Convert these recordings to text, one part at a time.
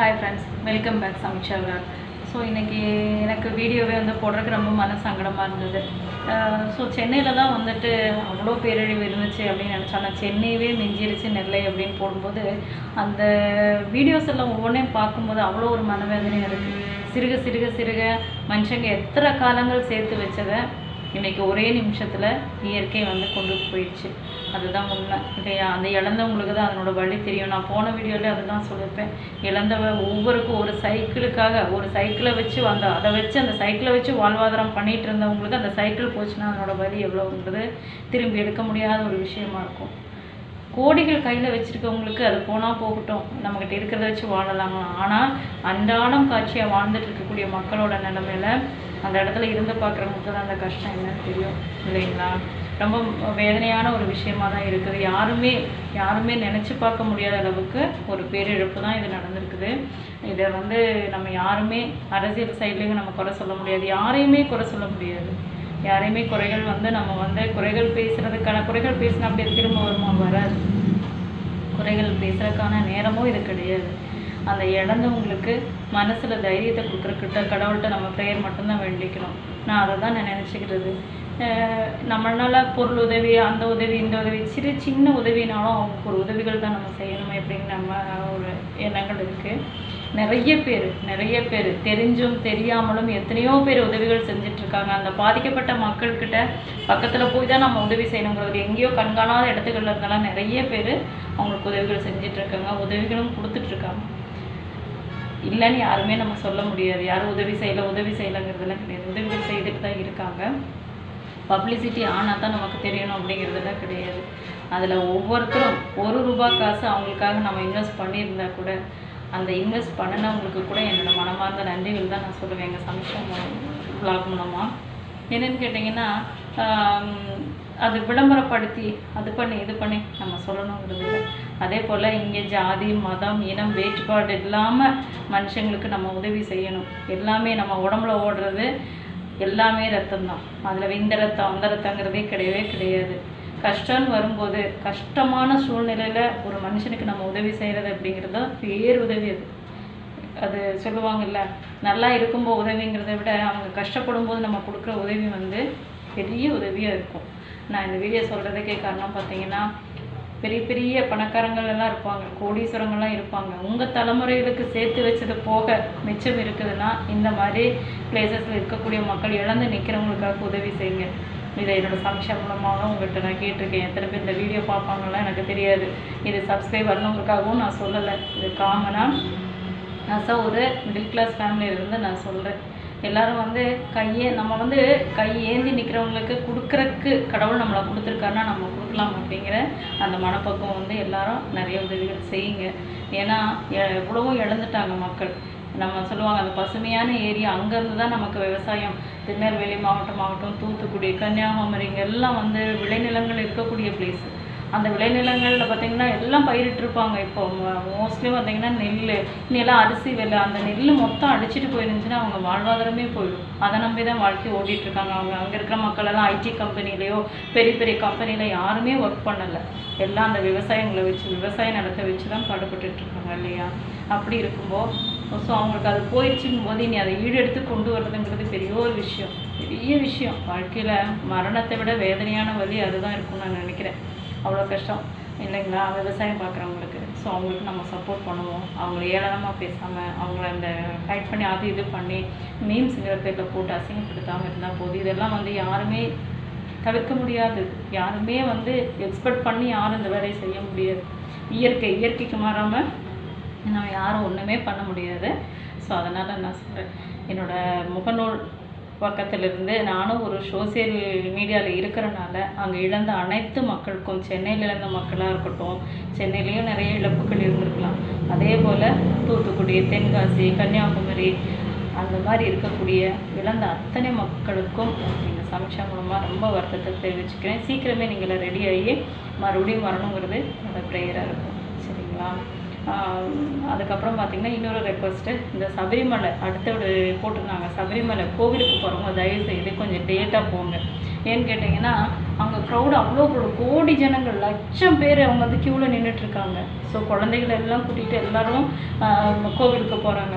Hi friends welcome back Sameeksha Virat so இன்றைக்கி எனக்கு வீடியோவே வந்து போடுறதுக்கு ரொம்ப மன சங்கடமாக இருந்தது. ஸோ சென்னையில் தான் வந்துட்டு அவ்வளோ பேரழிவு இருந்துச்சு அப்படின்னு நினச்சாங்க சென்னையவே மிஞ்சிருச்சு நெல்லை அப்படின்னு போடும்போது அந்த வீடியோஸ் எல்லாம் ஒவ்வொன்றையும் பார்க்கும்போது அவ்வளோ ஒரு மனவேதனையாக இருக்குது சிறுக சிறுக சிறுக மனுஷங்க எத்தனை காலங்கள் சேர்த்து வச்சதை இன்றைக்கி ஒரே நிமிஷத்தில் இயற்கை வந்து கொண்டு போயிடுச்சு. அதுதான் உண்மை. இல்லையா? அந்த இழந்தவங்களுக்கு தான் அதனோட வழி தெரியும். நான் போன வீடியோவில் அதுதான் சொல்லியிருப்பேன். இழந்தவ ஒவ்வொருக்கும் ஒரு சைக்கிளுக்காக ஒரு சைக்கிளை வச்சு அந்த அதை வச்சு அந்த சைக்கிளை வச்சு வாழ்வாதாரம் பண்ணிகிட்டு இருந்தவங்களுக்கு அந்த சைக்கிள் போச்சுன்னா அதனோட வலி எவ்வளோங்கிறது திரும்பி எடுக்க முடியாத ஒரு விஷயமா இருக்கும். கோடிகள் கையில் வச்சுருக்கவங்களுக்கு அது போனால் போகட்டும். நம்மக்கிட்ட இருக்கிறத வச்சு வாழலாங்களாம் ஆனால் அன்றாடம் காட்சியாக வாழ்ந்துட்டு இருக்கக்கூடிய மக்களோட நிலமையில அந்த இடத்துல இருந்து பார்க்குறவங்களுக்கு தான் அந்த கஷ்டம் என்னன்னு தெரியும் இல்லைங்களா? ரொம்ப வேதனையான ஒரு விஷயமா தான் இருக்குது. யாருமே யாருமே நினச்சி பார்க்க முடியாத அளவுக்கு ஒரு பேரிழப்பு தான் இது நடந்திருக்குது. இதை வந்து நம்ம யாருமே அரசியல் சைட்லேயும் நம்ம குறை சொல்ல முடியாது. யாரையுமே குறை சொல்ல முடியாது. யாரையுமே குறைகள் வந்து நம்ம வந்து குறைகள் பேசுகிறதுக்கான குறைகள் பேசினா அப்படியே திரும்ப வருமா? வராது. குறைகள் பேசுறதுக்கான நேரமும் இது கிடையாது. அந்த இழந்தவங்களுக்கு மனசில் தைரியத்தை கொடுக்குறக்கிட்ட கடவுள்கிட்ட நம்ம ப்ரேயர் மட்டும்தான் வேண்டிக்கணும். நான் அதை தான் நான் நினச்சிக்கிறது. நம்மளால் பொருள் உதவி அந்த உதவி இந்த உதவி சிறு சின்ன உதவினாலும் அவங்களுக்கு ஒரு உதவிகள் தான் நம்ம செய்யணும் அப்படின்னு நம்ம ஒரு எண்ணங்கள் இருக்குது நிறைய பேர் நிறைய பேர் தெரிஞ்சும் தெரியாமலும் எத்தனையோ பேர் உதவிகள் செஞ்சிட்ருக்காங்க. அந்த பாதிக்கப்பட்ட மக்கள்கிட்ட பக்கத்தில் போய் தான் நம்ம உதவி செய்யணுங்கிறது எங்கேயோ கண்காணாத இடத்துக்கள்ல இருந்தாலும் நிறைய பேர் அவங்களுக்கு உதவிகள் செஞ்சிட்ருக்காங்க. உதவிகளும் கொடுத்துட்ருக்காங்க. இல்லைன்னு யாருமே நம்ம சொல்ல முடியாது. யாரும் உதவி செய்யலை உதவி செய்யலைங்கிறதுலாம் கிடையாது. உதவிகள் செய்துட்டு தான் இருக்காங்க. பப்ளிசிட்டி ஆனால் தான் நமக்கு தெரியணும் அப்படிங்கிறதுலாம் கிடையாது. அதில் ஒவ்வொருத்தரும் ஒரு ரூபாய் காசு அவங்களுக்காக நம்ம இன்வெஸ்ட் பண்ணியிருந்தா கூட அந்த இன்வெஸ்ட் பண்ணினவங்களுக்கு கூட என்னோடய மனமார்ந்த நன்றிகள் தான் நான் சொல்லுவேன். எங்கள் சமீஷா விளாக் மூலமாக என்னென்னு கேட்டிங்கன்னா அது விளம்பரப்படுத்தி அது பண்ணி இது பண்ணி நம்ம சொல்லணுங்கிறது இல்லை. அதே போல் இங்கே ஜாதி மதம் இனம் வேற்றுப்பாடு இல்லாமல் மனுஷங்களுக்கு நம்ம உதவி செய்யணும். எல்லாமே நம்ம உடம்புல ஓடுறது எல்லாமே ரத்தம் தான் அதில் இந்த ரத்தம் அந்த ரத்தங்கிறதே கிடையவே கிடையாது. கஷ்டம்னு வரும்போது கஷ்டமான சூழ்நிலையில் ஒரு மனுஷனுக்கு நம்ம உதவி செய்கிறது அப்படிங்கிறது தான் பேர் உதவி அது. அது சொல்லுவாங்கல்ல நல்லா இருக்கும்போது உதவிங்கிறத விட அவங்க கஷ்டப்படும் போது நம்ம கொடுக்குற உதவி வந்து பெரிய உதவியாக இருக்கும். நான் இந்த வீடியோ சொல்கிறதுக்கே காரணம் பார்த்தீங்கன்னா பெரிய பெரிய பணக்காரங்கள் எல்லாம் இருப்பாங்க. கோடீஸ்வரங்கள்லாம் இருப்பாங்க. உங்கள் தலைமுறைகளுக்கு சேர்த்து வச்சது போக மிச்சம் இருக்குதுன்னா இந்த மாதிரி பிளேசஸில் இருக்கக்கூடிய மக்கள் இழந்து நிற்கிறவங்களுக்காக உதவி செய்யுங்க. இதை என்னோட சம்ஷா மூலமாக உங்கள்கிட்ட நான் கேட்டிருக்கேன். எத்தனை பேர் இந்த வீடியோ பார்ப்பாங்கலாம் எனக்கு தெரியாது. இது சப்ஸ்கிரைப் வரணுங்களுக்காகவும் நான் சொல்லலை. இது காமனாக நான் ஒரு மிடில் கிளாஸ் ஃபேமிலியிலேருந்து நான் சொல்கிறேன் எல்லாரும் வந்து கையே நம்ம வந்து கை ஏந்தி நிற்கிறவங்களுக்கு கொடுக்குறக்கு கடவுள் நம்மளை கொடுத்துருக்காருன்னா நம்ம கொடுக்கலாம் அப்படிங்கிற அந்த மனப்பக்குவம் வந்து எல்லாரும் நிறைய உதவிகள் செய்யுங்க. ஏன்னா எ- எவ்வளவோ இழந்துட்டாங்க மக்கள். நம்ம சொல்லுவாங்க அந்த பசுமையான ஏரியா அங்கேருந்து தான் நமக்கு விவசாயம். திருநெல்வேலி மாவட்டம் ஆகட்டும் தூத்துக்குடி கன்னியாகுமரி இங்கே எல்லாம் வந்து விளைநிலங்கள் இருக்கக்கூடிய பிளேஸ் அந்த விளைநிலங்களில் பார்த்தீங்கன்னா எல்லாம் பயிரிட்டிருப்பாங்க. இப்போ மோஸ்ட்லி பார்த்தீங்கன்னா நெல் இன்னெல்லாம் அரிசி வெலை அந்த நெல் மொத்தம் அடிச்சிட்டு போயிருந்துச்சுன்னா அவங்க வாழ்வாதாரமே போயிடும். அதை நம்பி தான் வாழ்க்கை ஓடிட்டு இருக்காங்க அவங்க அங்கே இருக்கிற மக்கள் எல்லாம் ஐடி கம்பெனிலேயோ பெரிய பெரிய கம்பெனியில் யாருமே ஒர்க் பண்ணலை. எல்லாம் அந்த விவசாயங்களை வச்சு விவசாய நிலத்தை வச்சு தான் பாடுபட்டுட்டு இல்லையா? அப்படி இருக்கும்போது ஸோ அவங்களுக்கு அது போயிடுச்சுங்கும் போது இனி அதை ஈடெடுத்து கொண்டு வர்றதுங்கிறது பெரிய ஒரு விஷயம். பெரிய விஷயம். வாழ்க்கையில் மரணத்தை விட வேதனையான வழி அதுதான் இருக்கும்னு நான் நினைக்கிறேன். அவ்வளோ கஷ்டம். இல்லைங்களா விவசாயம் பார்க்குறவங்களுக்கு ஸோ அவங்களுக்கு நம்ம சப்போர்ட் பண்ணுவோம். அவங்கள ஏளனமாக பேசாமல் அவங்கள அந்த ஃபைட் பண்ணி அது இது பண்ணி மீம்ஸுங்கிற பேரில் போட்டு அசிங்கப்படுத்தாமல் இருந்தால் போதும். இதெல்லாம் வந்து யாருமே தவிர்க்க முடியாது. யாருமே வந்து எக்ஸ்பெக்ட் பண்ணி யாரும் இந்த வேலையை செய்ய முடியாது. இயற்கை இயற்கைக்கு மாறாமல் நம்ம யாரும் ஒன்றுமே பண்ண முடியாது. ஸோ அதனால் நான் சொல்கிறேன் என்னோட முகநூல் பக்கத்தில் இருந்து நானும் ஒரு சோசியல் மீடியாவில் இருக்கிறனால அங்கே இழந்த அனைத்து மக்களுக்கும் சென்னையில் இழந்த மக்களாக இருக்கட்டும் சென்னையிலையும் நிறைய இழப்புகள் இருந்திருக்கலாம். அதே போல் தூத்துக்குடி தென்காசி கன்னியாகுமரி அந்த மாதிரி இருக்கக்கூடிய இழந்த அத்தனை மக்களுக்கும் இந்த சமீட்சா மூலமாக ரொம்ப வருத்தத்தை தெரிவிச்சுக்கிறேன். சீக்கிரமே நீங்கள் ரெடி ஆகி மறுபடியும் வரணுங்கிறது என்னோடய ப்ரேயராக இருக்கும். சரிங்களா? அதுக்கப்புறம் பார்த்திங்கன்னா இன்னொரு ரெக்வஸ்ட்டு இந்த சபரிமலை அடுத்த ஒரு போட்டிருந்தாங்க. சபரிமலை கோவிலுக்கு போகிறவங்க தயவு செய்து கொஞ்சம் டேட்டாக போங்க. ஏன்னு கேட்டிங்கன்னா அங்கே க்ரௌடு அவ்வளோ crowd, கோடி ஜனங்கள் லட்சம் பேர் அவங்க வந்து க்யூவில் நின்றுட்டுருக்காங்க ஸோ குழந்தைகள் எல்லாம் கூட்டிகிட்டு எல்லோரும் கோவிலுக்கு போகிறாங்க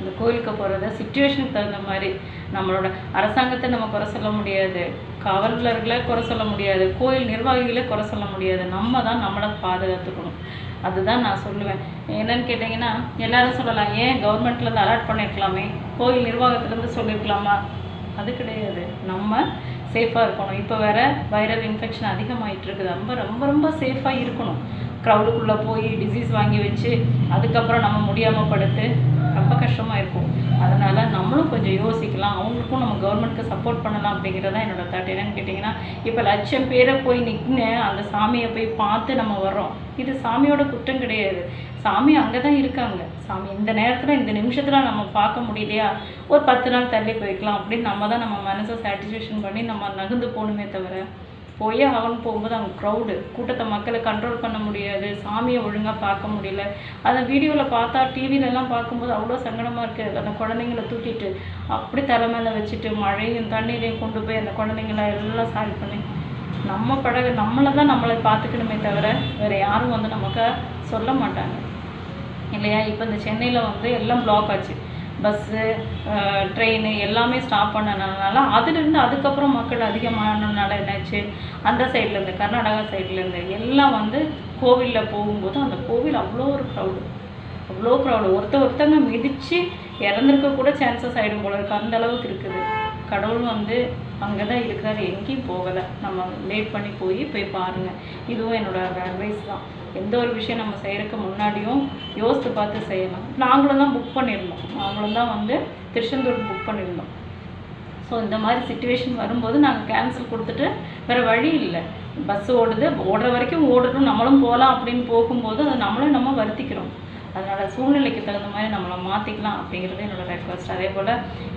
இந்த கோவிலுக்கு போகிறத சுச்சுவேஷனுக்கு தகுந்த மாதிரி நம்மளோட அரசாங்கத்தை நம்ம குறை சொல்ல முடியாது. காவலர்களை குறை சொல்ல முடியாது. கோயில் நிர்வாகிகளை குறை சொல்ல முடியாது. நம்ம தான் நம்மளை பாதுகாத்துக்கணும். அதுதான் நான் சொல்லுவேன். என்னன்னு கேட்டிங்கன்னா எல்லாரும் சொல்லலாம் ஏன் கவர்மெண்ட்லேருந்து அலாட் பண்ணியிருக்கலாமே கோயில் நிர்வாகத்துலேருந்து சொல்லியிருக்கலாமா அது கிடையாது. நம்ம சேஃபாக இருக்கணும். இப்போ வேறு வைரல் இன்ஃபெக்ஷன் அதிகமாகிட்டு இருக்குது ரொம்ப ரொம்ப ரொம்ப சேஃபாக இருக்கணும். க்ரௌடுக்குள்ளே போய் டிசீஸ் வாங்கி வச்சு அதுக்கப்புறம் நம்ம முடியாமல் படுத்து ரொம்ப கஷ்டமாக இருக்கும். அதனால் நம்மளும் கொஞ்சம் யோசிக்கலாம். அவங்களுக்கும் நம்ம கவர்மெண்ட்டுக்கு சப்போர்ட் பண்ணலாம் அப்படிங்கிறது தான் என்னோட தாட் என்னென்னு கேட்டிங்கன்னா இப்போ லட்சம் பேரை போய் நின்று அந்த சாமியை போய் பார்த்து நம்ம வர்றோம். இது சாமியோட குற்றம் கிடையாது. சாமி அங்கே தான் இருக்காங்க. சாமி இந்த நேரத்தில் இந்த நிமிஷத்தில் நம்ம பார்க்க முடியலையா? ஒரு பத்து நாள் தள்ளி போய்க்கலாம் அப்படின்னு நம்ம தான் நம்ம மனசை சாட்டிஸ்ஃபேக்ஷன் பண்ணி நம்ம நகர்ந்து போகணுமே தவிர போயே ஆகணும் போகும்போது அவங்க க்ரௌடு கூட்டத்தை மக்களை கண்ட்ரோல் பண்ண முடியாது சாமியை ஒழுங்காக பார்க்க முடியல. அதை வீடியோவில் பார்த்தா டிவிலெல்லாம் பார்க்கும்போது அவ்வளோ சங்கடமாக இருக்குது அந்த குழந்தைங்கள தூக்கிட்டு அப்படி தலை மேலே வச்சுட்டு மழையும் தண்ணீரையும் கொண்டு போய் அந்த குழந்தைங்கள எல்லாம் சாரி பண்ணி நம்ம படகு நம்மளை தான் நம்மளை பார்த்துக்கணுமே தவிர வேறு யாரும் வந்து நமக்கு சொல்ல மாட்டாங்க. இல்லையா? இப்போ இந்த சென்னையில் வந்து எல்லாம் பிளாக் ஆச்சு. பஸ்ஸு ட்ரெயின் எல்லாமே ஸ்டாப் பண்ணனால அதுலேருந்து அதுக்கப்புறம் மக்கள் அதிகமானனால என்னாச்சு? அந்த சைட்லேருந்து கர்நாடகா சைட்லேருந்து எல்லாம் வந்து கோவிலில் போகும்போது அந்த கோவில் அவ்வளோ ஒரு க்ரௌடு அவ்வளோ க்ரௌடு ஒருத்த ஒருத்தங்க மிதித்து இறந்துருக்க கூட சான்சஸ் ஆகிடும் போல இருக்குது அந்த அளவுக்கு இருக்குது. கடவுள் வந்து அங்கே தான் இருக்கிறாரு. எங்கேயும் போகலை. நம்ம லேட் பண்ணி போய் போய் பாருங்கள் இதுவும் என்னோட அட்வைஸ் தான். எந்த ஒரு விஷயம் நம்ம செய்கிறதுக்கு முன்னாடியும் யோசித்து பார்த்து செய்யலாம் நாங்களும் தான் புக் பண்ணியிருந்தோம். நாங்களும் தான் வந்து திருச்செந்தூர் புக் பண்ணியிருந்தோம். ஸோ இந்த மாதிரி சுச்சுவேஷன் வரும்போது நாங்கள் கேன்சல் கொடுத்துட்டு வேறு வழி இல்லை. பஸ் ஓடுது. ஓடுற வரைக்கும் ஓடணும். நம்மளும் போகலாம் அப்படின்னு போகும்போது அதை நம்மளும் நம்ம வருத்திக்கிறோம். அதனால் சூழ்நிலைக்கு தகுந்த மாதிரி நம்மளை மாற்றிக்கலாம் அப்படிங்கிறது என்னோட ரெக்வஸ்ட் அதே போல்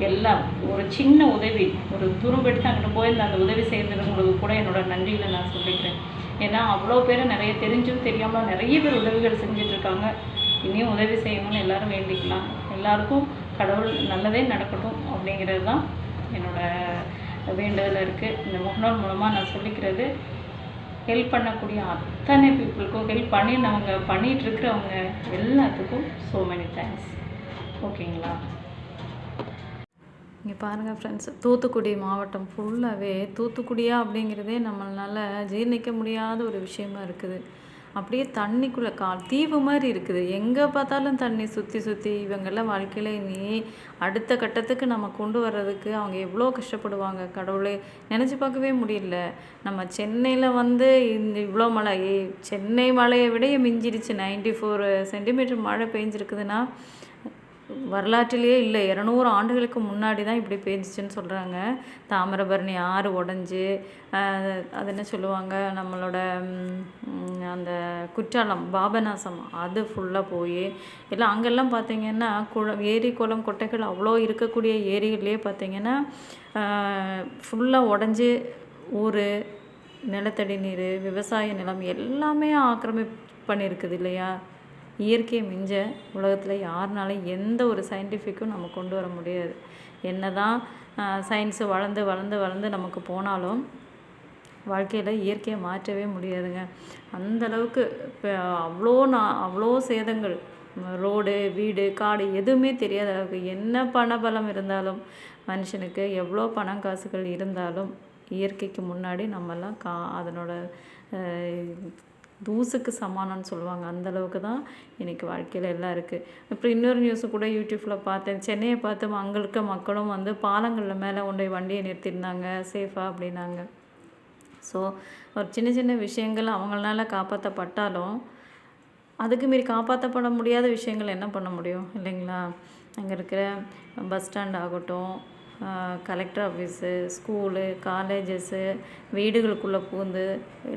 எல்லாம் ஒரு சின்ன உதவி ஒரு துரும்பெடுத்து அங்கிட்டு போயிருந்த அந்த உதவி செய்கிறதுங்களுக்கு கூட என்னோட நன்றிகளை நான் சொல்லிக்கிறேன். ஏன்னா அவ்வளோ பேர் நிறைய தெரிஞ்சும் தெரியாமல் நிறைய பேர் உதவிகள் செஞ்சிட்ருக்காங்க இனியும் உதவி செய்யணும்னு எல்லோரும் வேண்டிக்கலாம். எல்லாருக்கும் கடவுள் நல்லதே நடக்கட்டும் அப்படிங்கிறது தான் என்னோடய வேண்டுதல் இருக்குது இந்த முகநூல் மூலமாக நான் சொல்லிக்கிறது. ஹெல்ப் பண்ணக்கூடிய அத்தனை பீப்புளுக்கும் ஹெல்ப் பண்ணினவங்க பண்ணிகிட்டு இருக்கிறவங்க எல்லாத்துக்கும் ஸோ மெனி தேங்க்ஸ் ஓகேங்களா இங்கே பாருங்கள் ஃப்ரெண்ட்ஸ் தூத்துக்குடி மாவட்டம் ஃபுல்லாகவே தூத்துக்குடியா அப்படிங்கிறதே நம்மளால் ஜீர்ணிக்க முடியாத ஒரு விஷயமா இருக்குது. அப்படியே தண்ணிக்குள்ளே கால் தீவு மாதிரி இருக்குது. எங்கே பார்த்தாலும் தண்ணி சுற்றி சுற்றி இவங்கெல்லாம் வாழ்க்கையில் இனி அடுத்த கட்டத்துக்கு நம்ம கொண்டு வர்றதுக்கு அவங்க எவ்வளோ கஷ்டப்படுவாங்க கடவுளே. நினச்சி பார்க்கவே முடியல. நம்ம சென்னையில் வந்து இந்த இவ்வளோ மழை ஏய், சென்னை மழையை விட மிஞ்சிடுச்சு. நைன்டி ஃபோர் சென்டிமீட்டர் மழை பெஞ்சிருக்குதுன்னா வரலாற்றிலேயே இல்லை. இரநூறு ஆண்டுகளுக்கு முன்னாடி தான் இப்படி பேஞ்சிச்சுன்னு சொல்கிறாங்க தாமிரபரணி ஆறு உடஞ்சி அது என்ன சொல்லுவாங்க? நம்மளோட அந்த குற்றாலம் பாபநாசம் அது ஃபுல்லாக போய் எல்லாம் அங்கெல்லாம் பார்த்தீங்கன்னா குளம் ஏரி குளம் கொட்டைகள் அவ்வளோ இருக்கக்கூடிய ஏரிகள்லேயே பார்த்தீங்கன்னா ஃபுல்லாக உடஞ்சி ஊர் நிலத்தடி நீர் விவசாய நிலம் எல்லாமே ஆக்கிரமிப்பு பண்ணியிருக்குது இல்லையா? இயற்கையை மிஞ்ச உலகத்தில் யாருனாலும் எந்த ஒரு சயின்டிஃபிக்கும் நம்ம கொண்டு வர முடியாது. என்ன தான் சயின்ஸு வளர்ந்து வளர்ந்து வளர்ந்து நமக்கு போனாலும் வாழ்க்கையில் இயற்கையை மாற்றவே முடியாதுங்க. அந்தளவுக்கு இப்போ அவ்வளோ நான் அவ்வளோ சேதங்கள் ரோடு வீடு காடு எதுவுமே தெரியாத அளவுக்கு என்ன பண பலம் இருந்தாலும் மனுஷனுக்கு எவ்வளோ பணம் காசுகள் இருந்தாலும் இயற்கைக்கு முன்னாடி நம்மெல்லாம் கா அதனோட தூசுக்கு சமானம்னு சொல்லுவாங்க. அந்த அளவுக்கு தான் இன்றைக்கி வாழ்க்கையில் எல்லாம் இருக்குது அப்புறம் இன்னொரு நியூஸு கூட யூடியூப்பில் பார்த்தேன். சென்னையை பார்த்து அங்கே இருக்க மக்களும் வந்து பாலங்களில் மேலே கொண்டு போய் வண்டியை நிறுத்தியிருந்தாங்க. சேஃபாக அப்படின்னாங்க. ஸோ ஒரு சின்ன சின்ன விஷயங்கள் அவங்களால காப்பாற்றப்பட்டாலும் அதுக்கு மீறி காப்பாற்றப்பட முடியாத விஷயங்கள் என்ன பண்ண முடியும்? இல்லைங்களா? அங்கே இருக்கிற பஸ் ஸ்டாண்ட் ஆகட்டும் கலெக்டர் ஆஃபீஸு ஸ்கூலு காலேஜஸ்ஸு வீடுகளுக்குள்ளே பூந்து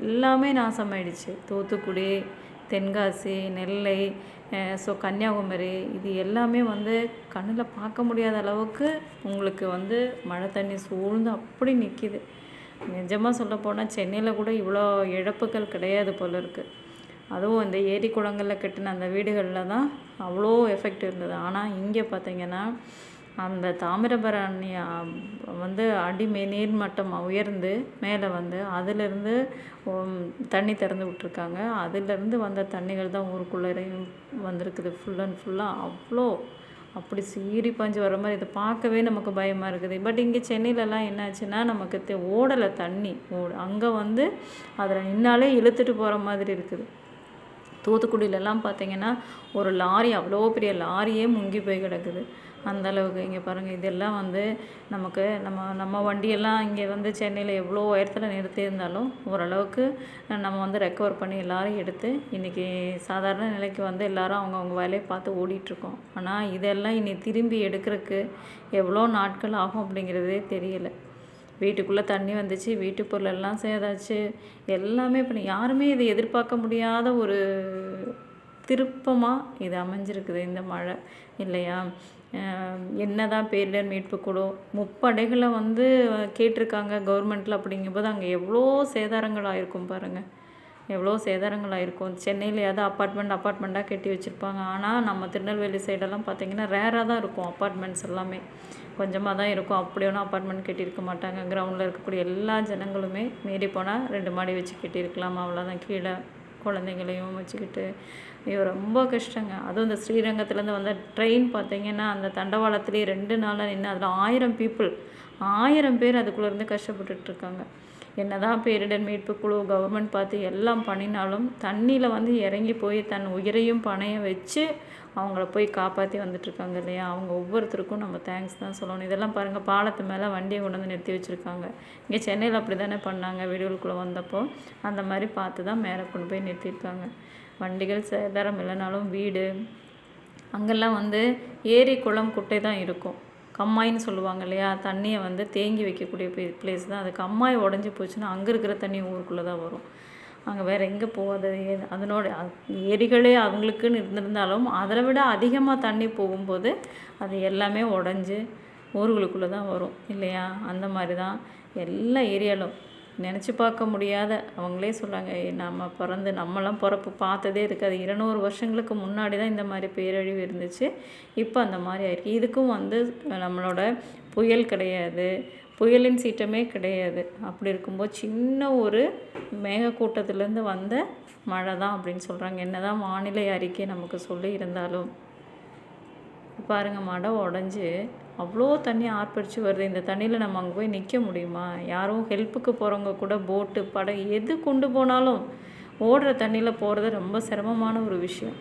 எல்லாமே நாசமாயிடுச்சு. தூத்துக்குடி தென்காசி நெல்லை ஸோ கன்னியாகுமரி இது எல்லாமே வந்து கண்ணில் பார்க்க முடியாத அளவுக்கு உங்களுக்கு வந்து மழை தண்ணி சூழ்ந்து அப்படி நிற்கிது நிஜமாக சொல்ல போனால் சென்னையில் கூட இவ்வளோ இழப்புகள் கிடையாது போல இருக்குது அதுவும் இந்த ஏரி குளங்களில் கட்டின அந்த வீடுகளில் தான் அவ்வளோ எஃபெக்ட் இருந்தது. ஆனால் இங்கே பார்த்தீங்கன்னா அந்த தாமிரபரணி வந்து அடிமே நீர்மட்டம் உயர்ந்து மேலே வந்து அதிலிருந்து தண்ணி திறந்து விட்டுருக்காங்க. அதிலிருந்து வந்த தண்ணிகள் தான் ஊருக்குள்ளேயும் வந்திருக்குது. ஃபுல் அண்ட் ஃபுல்லாக அவ்வளோ அப்படி சீறி பாஞ்சு வர மாதிரி. இதை பார்க்கவே நமக்கு பயமாக இருக்குது. பட் இங்கே சென்னையிலலாம் என்னாச்சுன்னா நமக்கு தே ஓடலை தண்ணி. ஓட அங்கே வந்து அதில் நின்னாலே இழுத்துட்டு போகிற மாதிரி இருக்குது. தூத்துக்குடியிலலாம் பார்த்தீங்கன்னா ஒரு லாரி அவ்வளோ பெரிய லாரியே முங்கி போய் கிடக்குது. அந்த அளவுக்கு இங்கே பாருங்கள் இதெல்லாம் வந்து நமக்கு நம்ம நம்ம வண்டியெல்லாம் இங்கே வந்து சென்னையில் எவ்வளோ உயரத்தில் நிறுத்தியிருந்தாலும் ஓரளவுக்கு நம்ம வந்து ரெக்கவர் பண்ணி எல்லோரும் எடுத்து இன்றைக்கி சாதாரண நிலைக்கு வந்து எல்லாரும் அவங்கவுங்க வேலையை பார்த்து ஓடிட்டுருக்கோம். ஆனால் இதெல்லாம் இனி திரும்பி எடுக்கிறதுக்கு எவ்வளோ நாட்கள் ஆகும் அப்படிங்கிறதே தெரியலை. வீட்டுக்குள்ளே தண்ணி வந்துச்சு வீட்டு பொருள் எல்லாம் சேதாச்சு. எல்லாமே இப்போ யாருமே இதை எதிர்பார்க்க முடியாத ஒரு திருப்பமாக இது அமைஞ்சிருக்குது இந்த மழை இல்லையா? என்ன என்னதான் பேரிடர் மீட்பு குழு முப்படைகளை வந்து கேட்டிருக்காங்க கவர்மெண்ட்டில் அப்படிங்கும்போது அங்கே எவ்வளோ சேதாரங்கள் ஆயிருக்கும் பாருங்கள் எவ்வளோ சேதாரங்கள் ஆயிருக்கும். சென்னையிலையாவது அப்பார்ட்மெண்ட் அப்பார்ட்மெண்ட்டாக கட்டி வச்சுருப்பாங்க. ஆனால் நம்ம திருநெல்வேலி சைடெல்லாம் பார்த்திங்கன்னா ரேராக தான் இருக்கும் அப்பார்ட்மெண்ட்ஸ் எல்லாமே. கொஞ்சமாக தான் இருக்கும். அப்படி ஒன்றும் அப்பார்ட்மெண்ட் கட்டியிருக்க மாட்டாங்க. கிரவுண்டில் இருக்கக்கூடிய எல்லா ஜனங்களுமே மீறி போனால் ரெண்டு மாடி வச்சு கட்டியிருக்கலாம். அவ்வளோதான் கீழே. குழந்தைங்களையும் வச்சுக்கிட்டு ஐயோ ரொம்ப கஷ்டங்க. அதுவும் இந்த ஸ்ரீரங்கத்துலேருந்து வந்த ட்ரெயின் பார்த்தீங்கன்னா அந்த தண்டவாளத்துலேயே ரெண்டு நாளாக நின்று அதில் ஆயிரம் பீப்புள் ஆயிரம் பேர் அதுக்குள்ளே கஷ்டப்பட்டுட்ருக்காங்க என்ன தான் பேரிடர் மீட்பு குழு கவர்மெண்ட் பார்த்து எல்லாம் பண்ணினாலும் தண்ணியில் வந்து இறங்கி போய் தன் உயிரையும் பணைய வச்சு அவங்கள போய் காப்பாற்றி வந்துட்டுருக்காங்க இல்லையா? அவங்க ஒவ்வொருத்தருக்கும் நம்ம தேங்க்ஸ் தான் சொல்லணும். இதெல்லாம் பாருங்கள் பாலத்து மேலே வண்டியை கொண்டு வந்து நிறுத்தி வச்சுருக்காங்க. இங்கே சென்னையில் அப்படி தானே பண்ணாங்க வீடுகளுக்குள்ளே வந்தப்போ. அந்த மாதிரி பார்த்து தான் மேலே கொண்டு போய் நிறுத்தியிருக்காங்க வண்டிகள் சேதாரம் இல்லைனாலும் வீடு. அங்கெல்லாம் வந்து ஏரி குளம் குட்டை தான் இருக்கும். கம்மாயின்னு சொல்லுவாங்க இல்லையா? தண்ணியை வந்து தேங்கி வைக்கக்கூடிய பிளேஸ் தான். அது கம்மாய் உடஞ்சி போச்சுன்னா அங்கே இருக்கிற தண்ணி ஊருக்குள்ளே தான் வரும். அங்கே வேறு எங்கே போகாது? ஏ- அதனோட ஏரிகளே அவங்களுக்குன்னு இருந்திருந்தாலும் அதை விட அதிகமாக தண்ணி போகும்போது அது எல்லாமே உடஞ்சி ஊர்களுக்குள்ளே தான் வரும் இல்லையா? அந்த மாதிரி தான் எல்லா ஏரியாலும். நினச்சி பார்க்க முடியாத அவங்களே சொல்கிறாங்க நம்ம பிறந்து நம்மளாம் பிறப்பு பார்த்ததே இருக்காது. இருநூறு வருஷங்களுக்கு முன்னாடி தான் இந்த மாதிரி பேரழிவு இருந்துச்சு. இப்போ அந்த மாதிரி ஆயிருக்கு. இதுக்கும் வந்து நம்மளோட புயல் கிடையாது. புயலின் சீற்றமே கிடையாது. அப்படி இருக்கும்போது சின்ன ஒரு மேகக்கூட்டத்திலேருந்து வந்த மழை தான் அப்படின்னு சொல்கிறாங்க என்னதான் வானிலை அறிக்கை நமக்கு சொல்லி இருந்தாலும். பாருங்க மடம் உடஞ்சி அவ்வளோ தண்ணி ஆர்ப்பரித்து வருது. இந்த தண்ணியில் நம்ம அங்கே போய் நிற்க முடியுமா? யாரும் ஹெல்ப்புக்கு போகிறவங்க கூட போட்டு படம் எது கொண்டு போனாலும் ஓடுற தண்ணியில் போகிறது ரொம்ப சிரமமான ஒரு விஷயம்.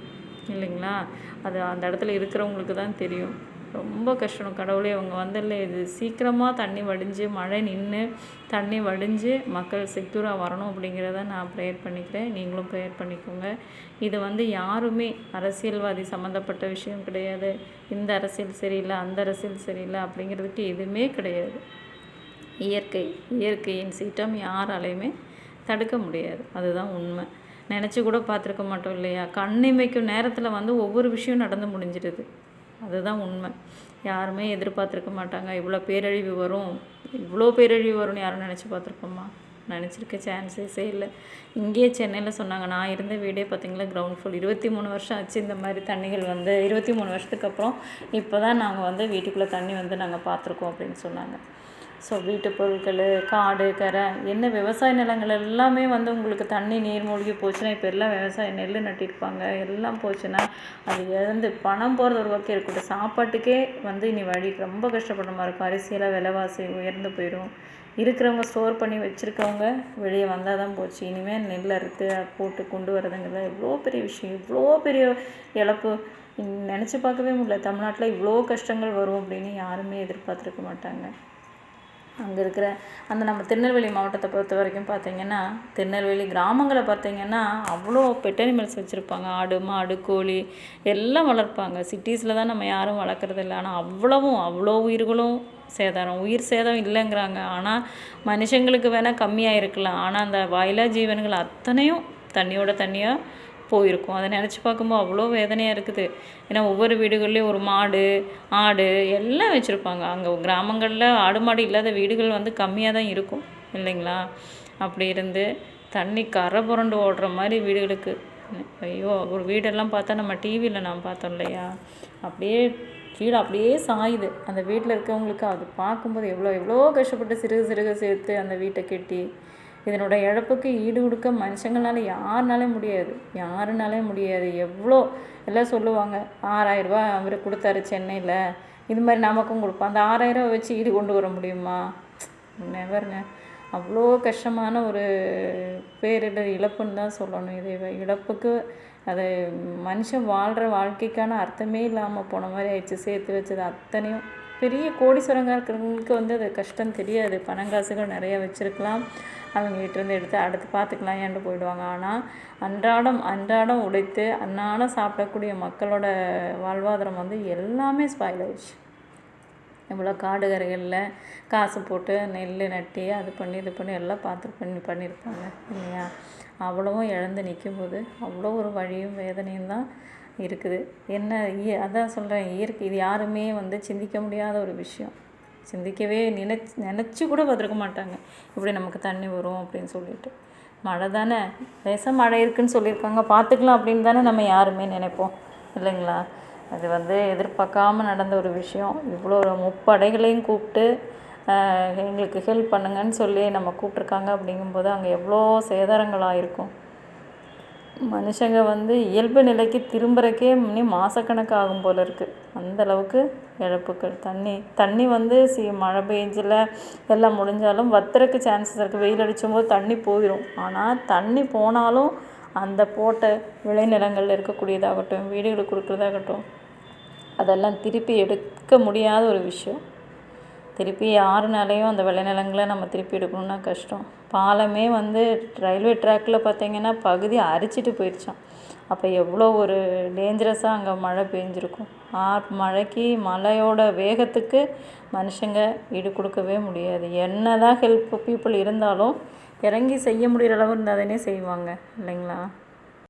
இல்லைங்களா? அது அந்த இடத்துல இருக்கிறவங்களுக்கு தான் தெரியும். ரொம்ப கஷ்டம். கடவுளே அவங்க வந்தல இது சீக்கிரமாக தண்ணி வடிஞ்சு மழை நின்று தண்ணி வடிஞ்சு மக்கள் செக்யூராக வரணும் அப்படிங்கிறத நான் ப்ரேயர் பண்ணிக்கிறேன். நீங்களும் ப்ரேயர் பண்ணிக்கோங்க. இது வந்து யாருமே அரசியல்வாதி சம்மந்தப்பட்ட விஷயம் கிடையாது. இந்த அரசியல் சரியில்லை அந்த அரசியல் சரியில்லை அப்படிங்கிறதுக்கு எதுவுமே கிடையாது. இயற்கை இயற்கையின் சீட்டம் யாராலையுமே தடுக்க முடியாது. அதுதான் உண்மை. நினச்சி கூட பார்த்துருக்க மாட்டோம் இல்லையா? கண்ணிமைக்கும் நேரத்தில் வந்து ஒவ்வொரு விஷயம் நடந்து முடிஞ்சிடுது. அதுதான் உண்மை. யாருமே எதிர்பார்த்துருக்க மாட்டாங்க. இவ்வளோ பேரழிவு வரும். இவ்வளோ பேரழிவு வரும்னு யாரும் நினச்சி பார்த்துருப்போம்மா நினச்சிருக்க சான்சஸே இல்லை. இங்கேயே சென்னையில் சொன்னாங்க நான் இருந்த வீடே பார்த்திங்களா கிரவுண்ட் ஃபுல் இருபத்தி மூணு வருஷம் ஆச்சு இந்த மாதிரி தண்ணிகள் வந்து. இருபத்தி மூணு வருஷத்துக்கு அப்புறம் இப்போ தான் நாங்கள் வந்து வீட்டுக்குள்ளே தண்ணி வந்து நாங்கள் பார்த்துருக்கோம் அப்படின்னு சொன்னாங்க. ஸோ வீட்டு பொருட்கள் காடு கரை என்ன விவசாய நிலங்கள் எல்லாமே வந்து உங்களுக்கு தண்ணி நீர் மூழ்கி போச்சுன்னா இப்போ எல்லாம் விவசாயம் நெல் நட்டிருப்பாங்க. எல்லாம் போச்சுன்னா அது இழந்து பணம் போகிறது ஒரு பக்கம் இருக்கட்டும். சாப்பாட்டுக்கே வந்து இனி வழி ரொம்ப கஷ்டப்படுற மாதிரி இருக்கும். அரிசியெல்லாம் விலைவாசி உயர்ந்து போயிடும். இருக்கிறவங்க ஸ்டோர் பண்ணி வச்சுருக்கவங்க வெளியே வந்தால் தான் போச்சு. இனிமேல் நெல் அறுத்து போட்டு கொண்டு வரதுங்கிறது எவ்வளோ பெரிய விஷயம். இவ்வளோ பெரிய இழப்பு. நினச்சி பார்க்கவே முடியல. தமிழ்நாட்டில் இவ்வளோ கஷ்டங்கள் வரும் அப்படின்னு யாருமே எதிர்பார்த்துருக்க மாட்டாங்க. அங்கே இருக்கிற அந்த நம்ம திருநெல்வேலி மாவட்டத்தை பொறுத்த வரைக்கும் பார்த்தீங்கன்னா திருநெல்வேலி கிராமங்களை பார்த்திங்கன்னா அவ்வளோ பெட் அனிமல்ஸ் வச்சுருப்பாங்க. ஆடு மாடு கோழி எல்லாம் வளர்ப்பாங்க. சிட்டிஸில் தான் நம்ம யாரும் வளர்க்குறது இல்லை. ஆனால் அவ்வளவும் அவ்வளோ உயிர்களும் சேதாரம். உயிர் சேதம் இல்லைங்கிறாங்க. ஆனால் மனுஷங்களுக்கு வேணால் கம்மியாக இருக்கலாம். ஆனால் அந்த வாயிலா ஜீவன்கள் அத்தனையும் தண்ணியோட தண்ணியாக போயிருக்கும். அதை நினச்சி பார்க்கும்போது அவ்வளோ வேதனையாக இருக்குது. ஏன்னா ஒவ்வொரு வீடுகள்லேயும் ஒரு மாடு ஆடு எல்லாம் வச்சுருப்பாங்க. அங்கே கிராமங்களில் ஆடு மாடு இல்லாத வீடுகள் வந்து கம்மியாக தான் இருக்கும். இல்லைங்களா? அப்படி இருந்து தண்ணி கரை புரண்டு ஓடுற மாதிரி வீடுகளுக்கு. ஐயோ ஒரு வீடெல்லாம் பார்த்தா நம்ம டிவியில் நாம் பார்த்தோம் இல்லையா? அப்படியே கீழே அப்படியே சாயுது. அந்த வீட்டில் இருக்கவங்களுக்கு அது பார்க்கும்போது எவ்வளோ எவ்வளோ கஷ்டப்பட்டு சிறுக சிறுக சேர்த்து அந்த வீட்டை கட்டி இதனோட இழப்புக்கு ஈடு கொடுக்க மனுஷங்களால யாருனாலே முடியாது. யாருனாலே முடியாது. எவ்வளோ எல்லாம் சொல்லுவாங்க. ஆறாயிரரூபா அவர் கொடுத்தாரு சென்னையில். இது மாதிரி நமக்கும் கொடுப்போம். அந்த ஆறாயிரம் வச்சு ஈடு கொண்டு வர முடியுமா? நெவருங்க அவ்வளோ கஷ்டமான ஒரு பேரிடர் இழப்புன்னு தான் சொல்லணும். இது இழப்புக்கு அது மனுஷன் வாழ்கிற வாழ்க்கைக்கான அர்த்தமே இல்லாமல் போன மாதிரி ஆயிடுச்சு. சேர்த்து வச்சது அத்தனையும் பெரிய கோடீஸ்வரங்க இருக்கிறவங்களுக்கு வந்து அது கஷ்டம் தெரியாது. பணம் காசுகள் நிறைய வச்சுருக்கலாம். அவங்க இருந்து எடுத்து அடுத்து பார்த்துக்கலாம் ஏன்ட்டு போயிடுவாங்க. ஆனால் அன்றாடம் அன்றாடம் உடைத்து அன்னாடம் சாப்பிடக்கூடிய மக்களோட வாழ்வாதாரம் வந்து எல்லாமே ஸ்பாயில் ஆயிடுச்சு. இவ்வளோ காடு கரைகளில் காசு போட்டு நெல் நட்டி அது பண்ணி இது பண்ணி எல்லாம் பார்த்து பண்ணி பண்ணியிருப்பாங்க இல்லையா? அவ்வளவும் இழந்து நிற்கும் போது அவ்வளோ ஒரு வழியும் வேதனையும் தான் இருக்குது. என்ன இய அதான் சொல்கிறேன் இயற்கை இது யாருமே வந்து சிந்திக்க முடியாத ஒரு விஷயம். சிந்திக்கவே நினச்சி நினச்சி கூட பார்த்துருக்க மாட்டாங்க. இப்படி நமக்கு தண்ணி வரும் அப்படின்னு சொல்லிட்டு. மழை தானே? லேசாக மழை இருக்குன்னு சொல்லியிருக்காங்க. பார்த்துக்கலாம் அப்படின்னு தானே நம்ம யாருமே நினைப்போம். இல்லைங்களா? அது வந்து எதிர்பார்க்காம நடந்த ஒரு விஷயம். இவ்வளோ முப்படைகளையும் கூப்பிட்டு எங்களுக்கு ஹெல்ப் பண்ணுங்கன்னு சொல்லி நம்ம கூப்பிட்ருக்காங்க அப்படிங்கும்போது அங்கே எவ்வளோ சேதாரங்களாக இருக்கும் மனுஷங்க வந்து இயல்பு நிலைக்கு திரும்புறக்கே முன்னே மாதக்கணக்கு ஆகும் போல இருக்குது அந்த அளவுக்கு இழப்புகள். தண்ணி தண்ணி வந்து சி மழை பெஞ்சில் எல்லாம் முடிஞ்சாலும் வத்துறக்கு சான்சஸ் இருக்குது வெயில் அடிச்சும்போது தண்ணி போயிடும் ஆனால் தண்ணி போனாலும் அந்த போட்ட விளைநிலங்களில் இருக்கக்கூடியதாகட்டும் வீடுகளுக்கு கொடுக்குறதாகட்டும் அதெல்லாம் திருப்பி எடுக்க முடியாத ஒரு விஷயம். திருப்பி ஆறுனாலையும் அந்த விளைநிலங்களை நம்ம திருப்பி எடுக்கணும்னா கஷ்டம். பாலமே வந்து ரயில்வே ட்ராக்கில் பார்த்தீங்கன்னா பகுதி அரிச்சிட்டு போயிடுச்சான் அப்போ எவ்வளோ ஒரு டேஞ்சரஸாக அங்கே மழை பெஞ்சிருக்கும். ஆ மழைக்கு மழையோட வேகத்துக்கு மனுஷங்க ஈடு கொடுக்கவே முடியாது. என்ன தான் ஹெல்ப் பீப்புள் இருந்தாலும் இறங்கி செய்ய முடிகிற அளவு இருந்தால் தானே செய்வாங்க இல்லைங்களா?